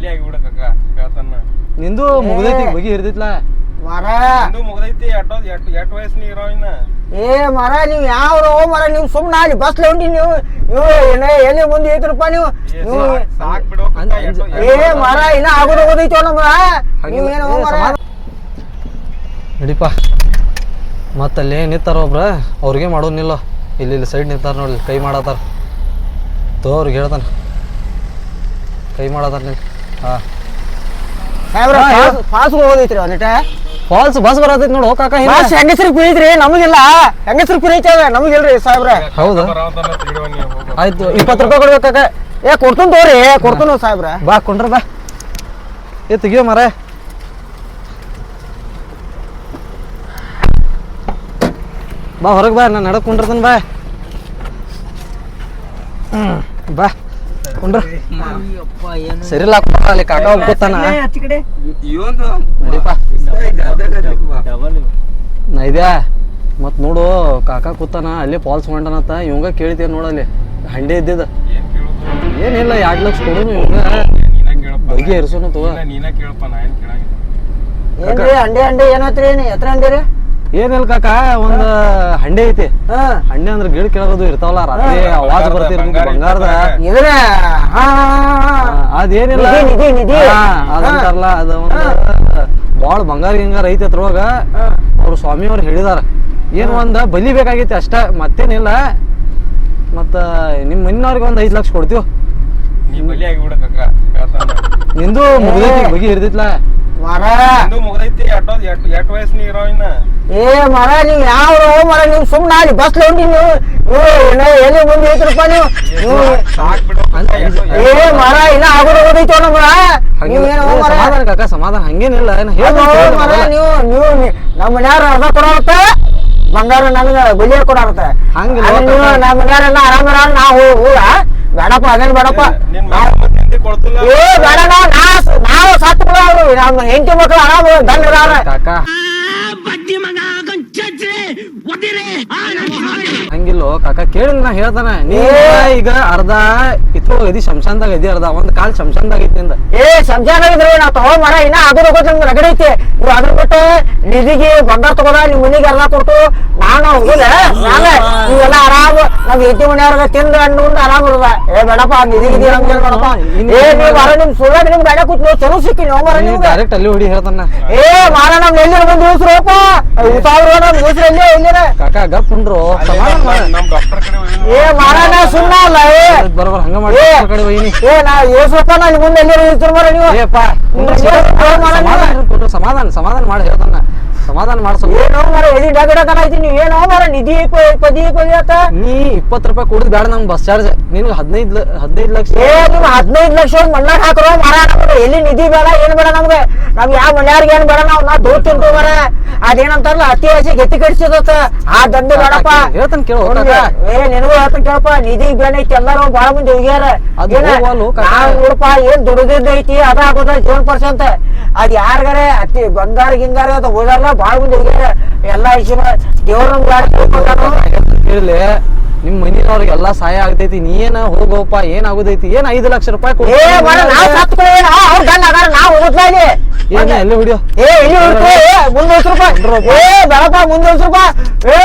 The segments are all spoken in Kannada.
ಬಲಿ ಆಗಿಬಿಡಕ್ಕ ಹೇಳ್ತಾನ. ನಿಂದು ಮುಗ್ದೈತಿ ಬಗಿ ಹಿಡ್ದಿತ್ಲ? ಮರ. ನಿಂದು ಮುಗ್ದೈತಿ ಎಟ್ಟೋ ಎಟ್ ಎಟ್ ನೀ ಇರೋ ಇನ್ನ? ಏ ಮರ ನೀವು ಯಾವ ಮರ ನೀವು ಸುಮ್ಮನೆ ಅಲ್ಲಿ ಬಸ್ ಹೊಂಟಿ ನೀವು ನೀವು ಏನೇ ಎಲ್ಲಿ ಮುಂದೆ ಐತ್ರಪ್ಪ ನೀವು? ಏ, ನೀವು ಸಾಕ್- ಬಿಡು ಏ ಮರ ಇನ್ನ ಆಗೋದು ಹೋಗೋದೈತೋ ನಮ್ಮ ನೀವು ಏನು ಮರ. ನಡಿಪ. ಮತ್ತಲ್ಲಿ ನಿಂತಾರ ಒಬ್ರ ಅವ್ರಿಗೆ ಮಾಡೋನಿಲ್ಲ ಇಲ್ಲಿ ಇಲ್ಲಿ ಸೈಡ್ ನಿಂತಾರ ನೋಡಿ ಕೈ ಮಾಡತ್ತಾರ. ತೋ ಅವ್ರಿಗೆ ಹೇಳ್ತಾನ. ಕೈ ಮಾಡತ್ತಾರ ನಿನ್ ಹಾ ಸಾಹೇಬ್ರ ಫಾಲ್ಸ್ ಹೋಗೋದೈತ್ರಿ ಒಂದಿಟ. ಫಾಲ್ಸ್ ಬಸ್ ಬರತೈತಿ ನೋಡು ಕಾಕ. ಪಾಸ್ ಹೆಂಗಸ್ರಿಗೆ ಕುಡಿದ್ರಿ ನಮಗಿಲ್ಲ. ಹೆಂಗಸ್ರಿಗೆ ಕುಡಿತೇವೆ ನಮಗಿಲ್ರಿ ಸಾಹೇಬ್ರ. ಹೌದು. ಆಯ್ತು ಇಪ್ಪತ್ತು ರೂಪಾಯಿ ಕೊಡ್ಬೇಕಾಕ ಏ ಕೊಡ್ತೀನಿ ತೋರಿ ಕೊಡ್ತೀನಿ ಸಾಹೇಬ್ರ. ಬಾ ಕೊಂಡ್ರ ಬಾ. ಏ ತೆಗಿಯೋ ಮರ ಬಾ ಹೊರಗೆ ಬಾ ನಾನು ನಡಕ್ ಕುಂಡಿರ್ತಾನೆ ಬಾ. ಬಾ. ಕುಂಡ್ರ. ಸರಿಲ್ಲ ಅಲ್ಲಿ ಕಾಕ ಹೋಗ್ತಾನ ಇದ್ಯಾ? ಮತ್ ನೋಡು ಕಾಕ ಕೂತಾನ ಅಲ್ಲಿ ಫಾಲ್ಸ್ ಹೊಂಟನತ್ತ ಇವಂಗ ಕೇಳ್ತೀಯ ನೋಡಲ್ಲಿ ಹಂಡೆ ಇದ್ದಿದ. ಏನ್ ಕೇಳುದು? ಏನಿಲ್ಲ ಎರಡು ಲಕ್ಷ ಕೊಡು ಇವಂಗ ಬಗ್ಗೆ ಕೇಳಪ್ಪ ಬಗೆ ಇರ್ಸೋನು ತಗೋ ಹಂಡೆ ಅಂಡೆ ಏನತ್ರಿ ಏನ್ ಎತ್ರ ಅಂಡೆ ರೀ? ಏನಿಲ್ಲ ಕಾಕ ಒಂದ್ ಹಂಡೆ ಐತಿ. ಹಂಡೆ ಅಂದ್ರೆ ಗಿಡ ಕೆಳಗೋದು ಇರ್ತಾವಲ್ಲ ರಾತ್ರಿ ಅವಾಜ್ ಬರ್ತಿರ್ತೈತಿ ಬಂಗಾರದ. ಅದೇನಿಲ್ಲ. ಅದಂತಾರಲ್ಲ ಅದ ಒಂದ್ ಬಾಳ ಬಂಗಾರ ಹಿಂಗಾರ ಐತಿ ಅದ್ರೊಳಗ. ಅವ್ರು ಸ್ವಾಮಿ ಅವ್ರು ಹೇಳಿದಾರ. ಏನ್ ಒಂದ ಬಲಿ ಬೇಕಾಗೈತಿ ಅಷ್ಟ ಮತ್ತೇನಿಲ್ಲ. ಮತ್ತ ನಿಮ್ ಮನಿನವ್ರಿಗೆ ಒಂದ್ ಐದ್ ಲಕ್ಷ ಕೊಡ್ತೀವಿ. ನಿಂದು ಮುಗಿದೈತಿ ಬಗೆ ಹಿಡ್ದಿತ್ಲ. ಮರ. ಇಂದು ಮುಗ್ದೈತಿ ಎಟ್ಟೋ ಎಟ್ ಎಟ್ ವಯಸ್ಸಿನ ಇರೋ ಇನ್ನ? ಏ ಮರ ನೀವು ಯಾವ ಮರ ನೀವು ಸುಮ್ಮನೆ ಅಲ್ಲಿ ಬಸ್ ಹೊಂಟಿ ನೀವು ನೀವು ಏನ ಎಲ್ಲಿ ಮುಂದೆ ಐತ್ರಪ್ಪ ನೀವು? ಏ, ನೀವು ಮರ ಇನ್ನ ಆಗೋದು ಹಂಗೆ- ಮರ. ಸಮಾಧಾನ ಕಾಕ ಸಮಾಧಾನ ಹಂಗೇನಿಲ್ಲ ಮರ ನೀವು ನೀವು ನಮ್ಮ ಮನ್ಯಾರ ಅರ್ಧ ಕೊಡತ್ತೆ ಬಂಗಾರ ನನಗೆ ಬಲಿಯ ಕೊಡಾರತ್ತ ಹಂಗಿಲ್ಲ. ನಮ್ಮ ಮನ್ಯಾರೆಲ್ಲ ಆರಾಮರ ನಾವು ಹೂವ ಬೇಡಪ್ಪ ಅದೇನ್ ಬೇಡಪ್ಪ. ಏ ಬೇಡ ನಾವು ನಾ- ನಾವು ಸತ್ತು ಬಿಡ ಅವರು ನಮ್ಮ ಹೆಂಡತಿ ಮಕ್ಕಳು ಆರಾಮ ಗಂಡ ಕಾಕ. ಹಂಗಿಲ್ಲೋ ಕಾಕ ಕೇಳಿ ನಾ ಹೇಳ್ತಾನ. ನೀ ಈಗ ಅರ್ಧ ಇತ್ತು ಎದಿ ಶಂಶಾನ್ದಾಗ ಇದಿ ಅರ್ಧ ಒಂದ್ ಕಾಲ್ ಶಂಶಾನ್ದಾಗ ಐತಿ ಅಂತ ಏ ಸಂಜಾನ ಇದ್ರೆ ನಾ ತಗೋ ಮರ ಇನ್ನ ಅದು ಹೋಗೋ ನಮ್ಗೆ ರಗಡೆ ಐತಿ. ನೀವು ಅದ್ರ ಬಿಟ್ಟು ನಿಧಿಗೆ ಬಂಗಾರ ತಗೋದ ನಿಮ್ ಮನಿಗೆ ಎಲ್ಲಾ ಕೊಟ್ಟು ನಾನು ಹೋಗುದ? ಎಲ್ಲಾ ನೀವೆಲ್ಲ ಆರಾಮ ನಮ್ ಹೆಂಡತಿ ಮನೆಯವ್ರಿಗೆ ತಿಂದು ಹಣ್ಣು ಉಂಡು ಆರಾಮ್ ಇರುದ? ಏ ಬೇಡಪ್ಪ ನಿಧಿ ಗಿಧಿ ನಮ್ಗೆ ಬೇಡಪ್ಪ. ಏ ನೀವು ಬರ ನಿಮ್ ಸುಳ್ಳ ನಿಮ್ ಬೇಡ ಕೂತ್ ನೀವು ಚಲೋ ಸಿಕ್ಕಿ ನೀವು ಮರ ನೀವು ಡೈರೆಕ್ಟ್ ಅಲ್ಲಿ ಹೊಡಿ ಹೇಳ್ತಾನ. ಏ ಮಾರ ನಮ್ ಎಲ್ಲಿರ ಬಂದು ಉಳಿಸ್ರಪ್ಪ ಸಾವಿರ ನಮ್ ಉಳಿಸ್ರ ಎಲ್ಲಿ ಎಲ್ಲಿರ? ಕಾಕ ಗಪ್ ಕುಂಡ್ರು ನಮ್ ಡಾಕ್ಟರ್ ಕಡೆ ಏ ಮಾರ ನಾ ಸುಣ್ಣ ಅಲ್ಲ ಏ. ಬರೋಬರ್ ಹಂಗ ಮಾಡಿ ಏ. ಕಡೆ ಏ ನಾ ಏಸಪ್ಪ ನಾನು ಮುಂದೆ ಎಲ್ಲರೂ ಮರ ನೀವು. ಏ. ಸಮಾಧಾನ ಕುಂಡ್ರು, ಸಮಾಧಾನ ಸಮಾಧಾನ ಮಾಡಿ ಹೇಳ್ತಾನ. ಸಮಾಧಾನ ಮಾಡ್ಸೋ ಏನೋ ಮರ ಎಲ್ಲಿ ಡಗಡ ಕಲಾಯ್ತಿ ನೀವು ಏನೋ ಮರ ನಿಧಿ ಪದಿ ಪದಿ ಅಂತ ನೀ ಇಪ್ಪತ್ತು ರೂಪಾಯಿ ಕೊಡುದು ಬೇಡ ನಮ್ ಬಸ್ ಚಾರ್ಜ್ ನಿನ್ಗೆ ಹದಿನೈದು ಹದಿನೈದು ಲಕ್ಷ. ಏ ನೀವು ಹದಿನೈದು ಲಕ್ಷ ಮಣ್ಣಾಗ ಹಾಕ್ರೋ ಮರ ಎಲ್ಲಿ ನಿಧಿ ಬೇಡ ಏನ್ ಬೇಡ ನಮ್ಗೆ? ನಾವ್ ಯಾವ ಮನೆಯವ್ರಿಗೆ ಏನ್ ಬೇಡ ನಾವ್ ನಾ ದೂರ್ ತಿಂತು ಮರ. ಅದೇನಂತಾರಲ್ಲ ಅತಿ ಆಸೆ ಗೆತ್ತಿ ಕಡಿಸಿದತ್ತ ಆ ದಂಧೆ ಬೇಡಪ್ಪ ಹೇಳ್ತಾನೆ ಕೇಳು ಏ ನಿನಗೂ ಹೇಳ್ತಾನೆ ಕೇಳಪ್ಪ. ನಿಧಿ ಬೇಡ ಐತಿ ಎಲ್ಲಾರು ಭಾಳ ಮಂದಿ ಹೋಗ್ಯಾರ. ನಾವ್ ನೋಡಪ್ಪ ಏನ್ ದುಡಿದಿದ್ದ ಐತಿ ಅದ ಆಗೋದ ಜೀವನ ಪರ್ಸೆಂಟ್ ಅದ್ ಯಾರ್ಗಾರೆ ಅತಿ ಬಂಗಾರ ಗಿಂಗಾರ ಹೋದಾರಲ್ಲ ಬಾಳ ಎಲ್ಲಾ ಇಶ್ಯೂ ದೇವ್ರ ನಮ್ಗೆ ಯಾರು ಕೇಳಲಿ ನಿಮ್ ಮನಿನವ್ರಿಗೆ ಎಲ್ಲಾ ಸಹಾಯ ಆಗ್ತೈತಿ. ನೀ ಏನ ಹೋಗೋಪ್ಪ ಏನ್ ಆಗುದೈತಿ ಏನ್ ಐದು ಲಕ್ಷ ರೂಪಾಯಿ ಕೊಡು. ಏ ಮರ ನಾವ್ ಸತ್ಕೊಳ್ಳಿ ಅವ್ರ ಗಂಡ ಅದಾರ ನಾವ್ ಹೋಗ್ತಾ ಇಲ್ಲಿ? ಏನ್ ಎಲ್ಲಿ ಹೊಡಿಯೋ ಏ ಇಲ್ಲಿ ಉಳ್ಕೊ, ಏ ಮುಂದೆ ರೂಪಾಯಿ ಏ ಮುಂದೆ ಉಳ್ಸ್ರಪ್ಪ. ಏ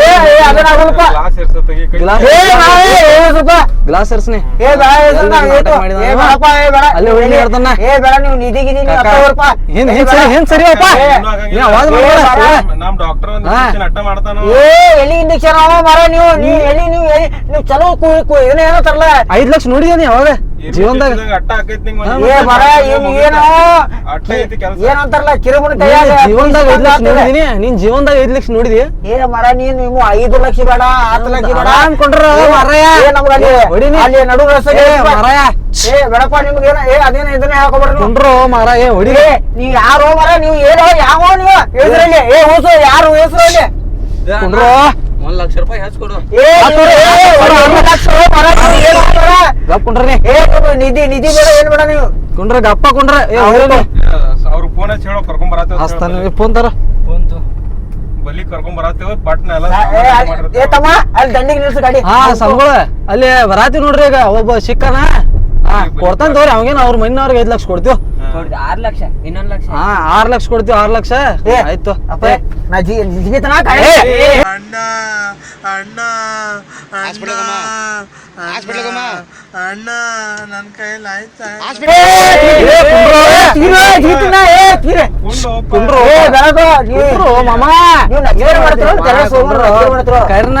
ಏ ಏ ಅದನ್ನ ಆಗಲ್ಲಪ್ಪ ಗ್ಲಾಸ್ ಇರ್ತೈತಿ ಕೈ ಏ ನಾವೇ ಏ ಉಳ್ಸ್ರಪ್ಪ. ಗ್ಲಾಸ್ ಇರ್ಸ್ನಿ ಏ ಬೇಡ. ಏ ಅವ? ಬೇಡಪ್ಪ, ಏ ಬೇಡ. ಅಲ್ಲಿ ಹೊಡಿ ಹೇಳ್ತಾನ. ಏ ಬೇಡ ನೀವು ನಿಧಿ ಗಿಧಿ ನೀವು ಕಾಕ, ಹತ್ತವ್ರಪ್ಪ. ಏನ್ ಏ ಏನ್ ಬೇಡ. ಸರಿ ಏನ್ ಸರಿ ಅಪ್ಪ ಏ, ಇನ್ನೂ ಆಗಂಗಿಲ್ಲ. ನೀ ಅವಾಜ್ ಏ, ನಮ್ ಡಾಕ್ಟರ್ ಒಂದು ಹಾ. ಇಂಜೆಕ್ಷನ್ ಅಟ್ಟ ಮಾಡ್ತಾನ ಏ ಎಲ್ಲಿ ಇಂಜೆಕ್ಷನ್ ಅವ ಮಾರಾ ನೀವು ನೀವು ಎಲ್ಲಿ ನೀವು ಚಲೋ ಕು ತರಲ್ಲ ಐದ್ ಲಕ್ಷ ನೋಡಿದೇನಿ ಅವಾಗ ಜೀವನದಾಗ ಅಟ್ಟ ಆಕೈತಿ ನಿಂಗ್ ಏ ಮರ ಏನೋ ಅಟ್ಟ ಐತಿ ಕೆಲಸ. ಏನಂತಾರಲ್ಲ ಜೀವನದಾಗ ಐದ್ ಲಕ್ಷ ನೋಡಿದೀನಿ ನೀನ್ ಜೀವನದಾಗ ಐದ್ ಲಕ್ಷ ನೋಡಿದಿ? ಏ ಮರ ನೀನ್ ನೀವು ಐದು ಲಕ್ಷ ಬೇಡ ಹತ್ತು ಲಕ್ಷ ಬೇಡ. ಆರಾಮ್ ಕೊಂಡ್ರ ಏ, ಮರಯ್ಯ. ಏ, ನಮ್ಗ್ ಅಲ್ಲಿ ನಡು ಏ. ಬೇಡಪ್ಪ ನಿಮ್ಗೆ ಏನ ಏ ಅದೇನ ಇದನ್ನ ಹಾಕೋಬೇಡ್ರಿ. ಕೊಂಡ್ರು ಮಾರ ಏ ಹೊಡಿ ನೀ. ನೀವ್ ಯಾರೋ ಮರ ನೀವು ಏನೋ ಯಾವ ನೀವು ಏ ಹೋಸು ಯಾರು ಹೆಸರು ಅಲ್ಲಿ? ಕೊಂಡ್ರು. ಒಂದ್ ಲಕ್ಷ ರೂಪಾಯಿ ಹಚ್ಕೊಡು ಏ? ಗಪ್ ಕೊಂಡ್ರಿ ನಿಧಿ ನಿಧಿ ಬೇಡ ಏನ್ ಬೇಡ ನೀವು. ಕುಂಡ್ರ ಗಪ್ಪ ಕುಂಡ್ರ. ಏ ಅವ್ರ ಫೋನ್ ಹಚ್ಚಿ ಹೇಳೋ ಕರ್ಕೊಂಡ್ ಬರತ್ತೇವ ಹಸ್ತಾನ ಫೋನ್ ತರ? ಫೋನ್ ಬಲಿ ಕರ್ಕೊಂಡ್ ಬರತ್ತೇವ ಪಟ್ನ ಎಲ್ಲ ಅಲ್ಲಿ- ಏ ತಮ್ಮ ಅಲ್ಲಿ ದಂಡಿಗೆ ನಿಲ್ಸು ಗಾಡಿ. ಹಾ ಸಂಬಳ. ಅಲ್ಲಿ ಬರಾತಿ ನೋಡ್ರಿ ಈಗ ಒಬ್ಬ ಸಿಕ್ಕನ. ಕೊಡ್ತಾನೆ ತೋರಿ ಅವಾಗೇನು ಅವ್ರ ಮನೆಯವ್ರಿಗೆ ಐದು ಲಕ್ಷ ಕೊಡ್ತೀವಿ ಕೊಡ್ತಿ ಆರ್ ಲಕ್ಷ ಇನ್ನೊಂದ್ ಲಕ್ಷ. ಹಾ ಆರು ಲಕ್ಷ ಕೊಡ್ತೀವಿ ಆರ್ ಲಕ್ಷ? ಏ, ಆಯ್ತು. ಅಪ್ಪ ನಾ ಜಿ ಜಿಗಿತನ ಅಣ್ಣ ಅಣ್ಣ ಅಣ್ಣ ನನ್ನ ಕೈಯಲ್ಲಿ ಆಯ್ತಾ ಕುಂಡ್ರು. ಕುಂಡ್ರು, ಮಾಮ. ನೀವು ಮಾಡ್ತೀರೋ ಕರ್ನ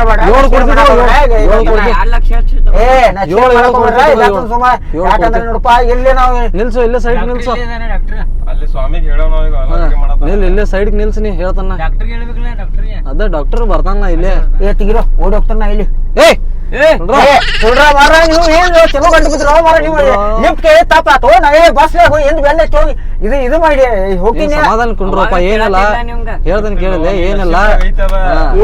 ಮಾಡ್ಬೇಡ. ಏಳು ಕೊಡ್ತೀನಿ ಮಾಡಕ್ ಏಳು. ಹೋಗ್ಬೇಡ. ಏಳು ಏ, ಕೊಡ್ತೀನಿ. ಆರ್ ಏ ನಚ್ಚೇರು ಏಳು ಮಾಡಕ್ ಹೋಗ್ಬೇಡ. ಕೊಡ್ತೀನಿ, ಇಲ್ಲ ಸುಮ್ಮ ಯಾಕಂದ್ರೆ ಕೊಡ್ತೀನಿ. ನೋಡಪ್ಪ ಇಲ್ಲಿ ನಾವು ನಿಲ್ಸು ಇಲ್ಲೇ ಸೈಡ್ ನಿಲ್ಸು. ಅಲ್ಲಿ ಸ್ವಾಮಿಗೆ ನಿಲ್ ಇಲ್ಲೇ ಸೈಡ್ ನಿಲ್ಸು ನೀ ಹೇಳ್ತಾನ. ಹೇಳ್ಬೇಕಲ್ಲ ಅದ ಡಾಕ್ಟರ್ ಬರ್ತಾನ ಇಲ್ಲೇ. ಏ ತೆಗಿರೋ ಓಡಿ ಹೋಗ್ತಾನ ಇಲ್ಲಿ. ಏ ಮಾರ ನೀವು ಏನ್ ಚಲೋ ಗಂಟು ಬಿದ್ರು ಮಾರ ನೀವು ಲಿಫ್ಟ್ ಕೇಳಿ ತಪ್ಪಾತು ನಾ ಏ ಬಸ್ ಹೋಗಿ ಎಂದು ಬೆಲ್ಲ ಹೋಗಿ ಇದು ಇದು ಮಾಡಿ ಹೋಗ್ತೀನಿ. ಸಮಾಧಾನ ಕುಂಡ್ರಪ್ಪ ಏನಿಲ್ಲ. ಹೇಳ್ದನ್ ಕೇಳಿದೆ ಏನಿಲ್ಲ.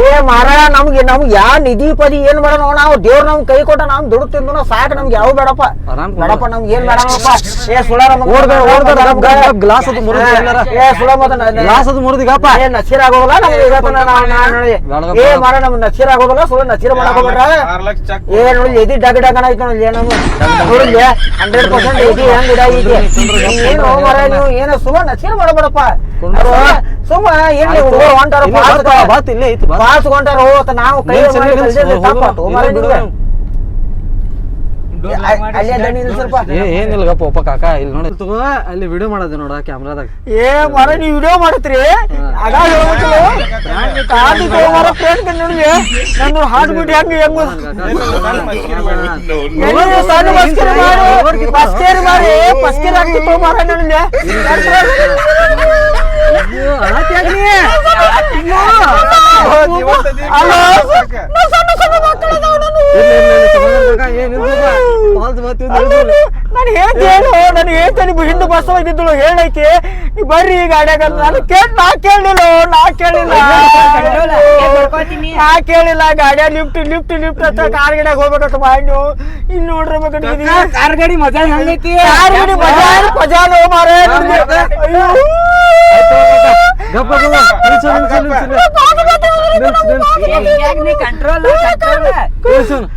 ಏ ಮಾರ ನಮ್ಗೆ ನಮ್ಗೆ ಯಾವ ನಿಧಿ ಪದಿ ಏನ್ ಬೇಡ ನಾವು ದೇವ್ರ ನಮ್ ಕೈ ಕೊಟ್ಟ ನಾವ್ ದುಡ್ಡು ತಿಂದು ನಾವು ಸಾಕು ನಮ್ಗೆ ಯಾವ ಬೇಡಪ್ಪ. ಬೇಡಪ್ಪ ನಮ್ಗೆ ಏನ್ ಬೇಡಪ್ಪ ಏ ಸುಳಾರ ಗ್ಲಾಸ್ ಅದು ಮುರಿದು ಏ ಸುಳ ಗ್ಲಾಸ್ ಅದು ಮುರಿದಿಗಪ್ಪ ಏ ನಸೀರ್ ಆಗೋದಿಲ್ಲ ನಮ್ಗೆ ನೋಡಿ. ಏ ಮಾರ ನಮ್ಗೆ ನಸೀರ್ ಆಗೋಲ್ಲ ಸುಳ ನಸೀರ್ ಮಾಡಕ್ ಆರ್ ಲಕ್ಷ ಚೆಕ್ ಏ ನೋಡಿ ಎದಿ ಡಗ್ ಡಗನ ಐತೆ ನೋಡಿ ನೋಡಿದ್ಲೆ ಹಂಡ್ರೆಡ್ ಪರ್ಸೆಂಟ್ ಎದಿ ಹೆಂಗ್ ಇದಾಗೈತಿ ಏನು ಮರ ನೀವು ಏನು ಸುಮ್ಮ ನಚ್ಚೀರ್ ಮಾಡಬೇಡಪ್ಪ. ಸುಮ್ಮ ಎಲ್ಲಿ ಹುಡುಗರು ಹೊಂಟಾರ ಐತಿ. ಪಾಸ್ ಹೊಂಟಾರ ನಾವು ಕೈ ತಪ್ಪಾತು ಮರ ಇಲ್ಲೇ ನಿಮ್ಗೆ. ಬಿಡು. ಡೋರ್ ಲಾಕ್ ಮಾಡಿ ಅಲ್ಲೇ ದಂಡಿ ನಿಲ್ಸಪ್ಪ ಏ ಏನಿಲ್ಲ ಕಾಕ ಇಲ್ಲಿ ನೋಡಿ. ತಗೋ ಅಲ್ಲಿ ವಿಡಿಯೋ ಮಾಡೋದು ನೋಡ ಕ್ಯಾಮ್ರಾದಾಗ ಏ ಮರ ನೀ ವಿಡಿಯೋ ಮಾಡತ್ರಿ ಅದ ನನ್ನ ಹಾರ್ಟ್ ಬೀಟ್ ಹೆಂಗ್ ಹೆಂಗ್? ಮಸ್ಕರಿ ಆಗ್ತಿತ್ತು ಮರ ನನಗೆ. ಅಲ್ಲ ಸಣ್ಣ ಸಣ್ಣ ಮಕ್ಕಳು ಇದಾವ್ ನಾನು. ಹೇಳ್ತೇನು ನಾನು ಹೇಳ್ತೇನೆ ಹಿಂದೂ ಬಸವ ಹೋಗಿದ್ದಳು ಹೇಳಕ್ಕೆ ನೀ ಬರ್ರಿ ಗಾಡ್ಯಾಗ ಅಂತ ನಾನು ಕೇಳ್ ನಾ ಕೇಳಿಲ್ಲ ನಾ ಕೇಳಿಲ್ಲ ನಾ ಕೇಳಿಲ್ಲ ಗಾಡ್ಯಾಗ ಲಿಫ್ಟ್ ಲಿಫ್ಟ್ ಲಿಫ್ಟ್ ಅಂತ ಕಾರ್ ಗಿಡಾಗ ಹೋಗ್ಬೇಕಂತ ಮಾಡಿ ಇಲ್ಲಿ ನೋಡ್ರಿ ಕಾರ್ ಗಾಡಿ ಮಜಾ ಹೆಂಗೈತಿ ಕಾರ್ ಗಾಡಿ ಮಜಾ ಮಜಾ ನೋ ಮಾರ ಕಂಟ್ರೋಲ್ ಗಪ್ಪ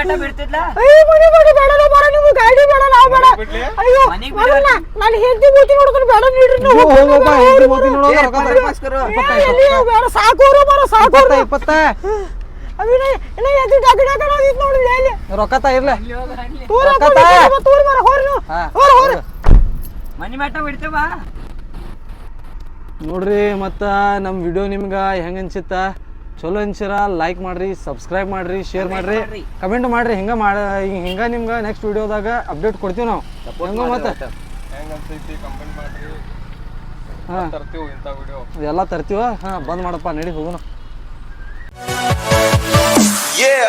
ಮನೆ ನಿನ್ ಮನಿ ಮಠ ಬಿಡ್ತಿದ್ಲ ಮನಿಗ್ ಬಿಡು. ನಾನು ಹೆಂಡತಿ ಮೂತಿ ನೋಡ್ಕೊಂಡು ಬೇಡ ನೀಡ್ರಿ ನೀವು ಹೋಗಪ್ಪ ಹೆಂಡತಿ ಮೋತಿ ನೋಡೋದು ರೊಕ್ಕ ಬೇಡ ಸಾಕೋರು ಬರ ಸಾಕೋರು ಇಪ್ಪತ್ತ ಇಪ್ಪತ್ತ. ಅವಿನ ಇನ್ನ ಎದ್ದು ಡಗ್ ಡಗ್ ಅನ್ನೋದಿತ್ತು ನೋಡಿ ಎಲ್ಲಿ ರೊಕ್ಕ ತಾ ಇರ್ಲೆ. ತೂರ ರೊಕ್ಕ ಹಾಕೊಂಡು ತಾ. ಹೋಗ್ರಿ, ತೂರ್ ಮರ ಹೋರಿ ನೀವು. ಹಾ, ಹೋರಿ, ಹೋರಿ. ಮನಿ ಮಠ ಬಿಡ್ತೇವ ನೋಡ್ರಿ ಮತ್ತ ನಮ್ಮ ವಿಡಿಯೋ ನಿಮ್ಗೆ ಹೆಂಗ ಅನ್ಸಿತ್ತ? ಚಲೋ ಅನ್ಸಿರ ಲೈಕ್ ಮಾಡ್ರಿ ಸಬ್ಸ್ಕ್ರೈಬ್ ಮಾಡ್ರಿ ಶೇರ್ ಮಾಡ್ರಿ. ಕಮೆಂಟ್ ಮಾಡ್ರಿ ಹಿಂಗ ಮಾಡ ಹಿಂಗ ನಿಮ್ಗೆ ನೆಕ್ಸ್ಟ್ ವಿಡಿಯೋದಾಗ ಅಪ್ಡೇಟ್ ಕೊಡ್ತೀವಿ ನಾವು. ಹೆಂಗೋ ಮತ್ತೆ? ಎಲ್ಲ ತರ್ತೀವ? ಹಾ ಬಂದ್ ಮಾಡಪ್ಪ ನಡಿ ಹೋಗೋಣ. Yeah.